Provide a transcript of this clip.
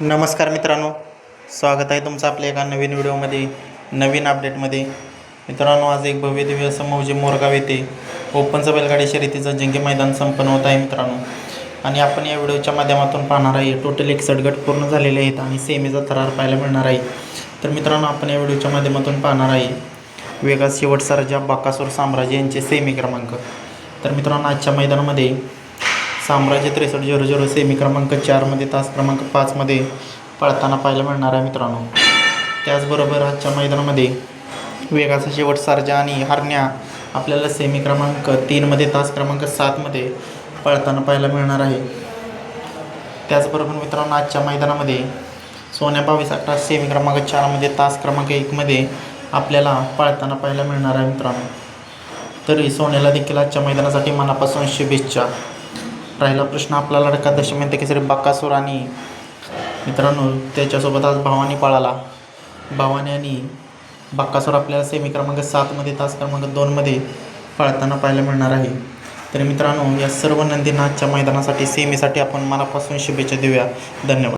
नमस्कार मित्रांनो स्वागत आहे तुमचं आपल्या एका नवीन व्हिडिओमध्ये नवीन अपडेटमध्ये मित्रांनो आज एक भव्य दिव्य असं मौजे मोरगाव येथे ओपनचं बैलगाडी शर्यतीचं जिंके मैदान संपन्न होत आहे मित्रांनो. आणि आपण या व्हिडिओच्या माध्यमातून पाहणार आहे टोटल एकसठ गट पूर्ण झालेले आहेत आणि सेमीचा थरार पाहायला मिळणार आहे. तर मित्रांनो आपण या व्हिडिओच्या माध्यमातून पाहणार आहे वेगा शेवट सरजा बाकासूर साम्राज्य यांचे सेमी क्रमांक. तर मित्रांनो आजच्या मैदानामध्ये साम्राज्य त्रेसष्ट झिरो झिरो सेमी क्रमांक चारमध्ये तास क्रमांक पाचमध्ये पळताना पाहायला मिळणार आहे मित्रांनो. त्याचबरोबर आजच्या मैदानामध्ये वेगाचा शेवट सारजा आणि हरण्या आपल्याला सेमी क्रमांक तीनमध्ये तास क्रमांक सातमध्ये पळताना पाहायला मिळणार आहे. त्याचबरोबर मित्रांनो आजच्या मैदानामध्ये सोन्या बावीस अठरा सेमी क्रमांक चारमध्ये तास क्रमांक एकमध्ये आपल्याला पळताना पाहायला मिळणार आहे मित्रांनो. तरी सोन्याला देखील आजच्या मैदानासाठी मनापासून शुभेच्छा. राहिला प्रश्न आपला लडका दशमंत केसरी बाकासूर आणि मित्रांनो त्याच्यासोबत आज भावानी पळाला. भावानी आणि बाकासूर आपल्याला सेमी क्रमांक सातमध्ये तास क्रमांक दोनमध्ये पळताना पाहायला मिळणार आहे. तर मित्रांनो या सर्व नंदींना आजच्या मैदानासाठी सेमीसाठी आपण मनापासून शुभेच्छा देऊया. धन्यवाद.